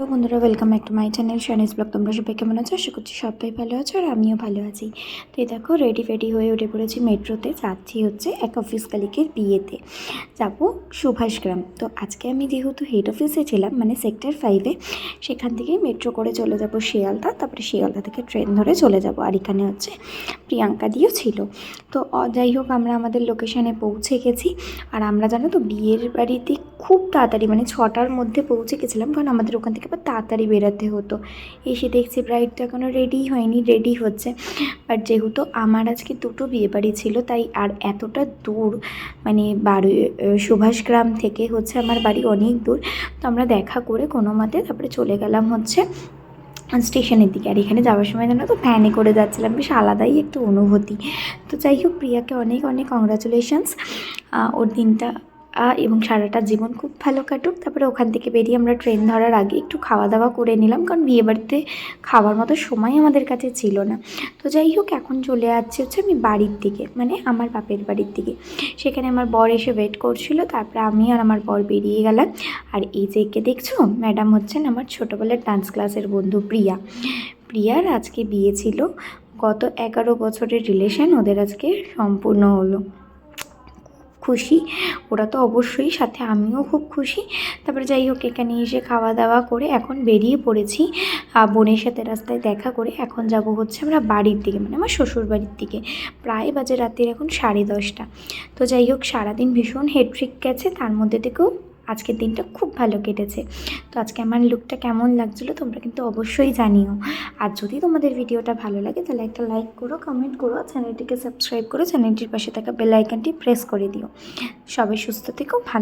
তো বন্ধুরা welcome back to my channel Shani's blog তোমরা সবাই কেমন আছো? আশা করছি সবাই ভালো আছো আর আমিও ভালো আছি। তো এই দেখো রেডি ফেডি হয়ে উঠে পড়েছি মেট্রোতে। যাচ্ছি হচ্ছে এক অফিস কালিকের বিয়েতে। যাব সুভাষগ্রাম তো আজকে আমি যেহেতু হেড অফিসে ছিলাম মানে সেক্টর ফাইভে সেখান থেকেই মেট্রো করে চলে যাব শিয়ালদা। তারপরে শিয়ালদা থেকে ট্রেন ধরে চলে যাব। আর এখানে হচ্ছে প্রিয়াঙ্কা দিয়েও ছিল। তো যাই হোক, আমরা আমাদের লোকেশানে পৌঁছে গেছি। আর আমরা জানো তো, বিয়ের বাড়িতে খুব তাড়াতাড়ি মানে ছটার মধ্যে পৌঁছে গেছিলাম। কারণ আমাদের ওখান থেকে আবার তাড়াতাড়ি বেরোতে হতো। এসে দেখছি ব্রাইড তো এখনও রেডি হয়নি রেডি হচ্ছে। বাট যেহেতু আমার আজকে দুটো বিয়ে বাড়ি ছিল, তাই আর এতটা দূর মানে বাড়ি সুভাষগ্রাম থেকে হচ্ছে আমার বাড়ি অনেক দূর। তো আমরা দেখা করে কোনো মতে তারপরে চলে গেলাম হচ্ছে স্টেশনের দিকে। আর এখানে যাওয়ার সময় জানো তো ভ্যানে করে যাচ্ছিলাম, বেশ আলাদাই একটা অনুভূতি। তো যাই হোক, প্রিয়াকে অনেক অনেক কংগ্রাচুলেশনস ওর দিনটা এবং সারাটা জীবন খুব ভালো কাটুক। তারপরে ওখান থেকে বেরিয়ে আমরা ট্রেন ধরার আগে একটু খাওয়া দাওয়া করে নিলাম, কারণ বিয়েবাড়িতে খাওয়ার মতো সময় আমাদের কাছে ছিল না। তো যাই হোক, এখন চলে আসছে হচ্ছে আমি বাড়ির দিকে মানে আমার বাপের বাড়ির দিকে। সেখানে আমার বর এসে ওয়েট করছিল, তারপরে আমি আর আমার বর বেরিয়ে গেলাম। আর এই যে একে দেখছ? ম্যাডাম হচ্ছেন আমার ছোটোবেলার ডান্স ক্লাসের বন্ধু প্রিয়া। প্রিয়ার আজকে বিয়ে ছিল, গত এগারো বছরের রিলেশন ওদের আজকে সম্পূর্ণ হলো। খুশি। ওরা তো অবশ্যই সাথে আমিও খুব খুশি। তারপরে যাই হোক, এখানে এসে খাওয়া দাওয়া করে এখন বেরিয়ে পড়েছি। বোনের সাথে রাস্তায় দেখা করে এখন যাব হচ্ছে আমরা বাড়ির দিকে মানে আমার শ্বশুর বাড়ির দিকে। প্রায় বাজে রাতের এখন সাড়ে দশটা। তো যাই হোক, সারাদিন ভীষণ হেডট্রিক গেছে, তার মধ্যে থেকেও আজকের দিনটা খুব ভালো কেটেছে। তো আজকে আমার লুকটা কেমন লাগছিল তোমরা কিন্তু অবশ্যই জানিও। আর যদি তোমাদের ভিডিওটা ভালো লাগে, তাহলে একটা লাইক করো কমেন্ট করো চ্যানেলটিকে সাবস্ক্রাইব করো চ্যানেলটির পাশে থাকা বেল আইকনটি প্রেস করে দিও। সবাই সুস্থ থেকেও ভালো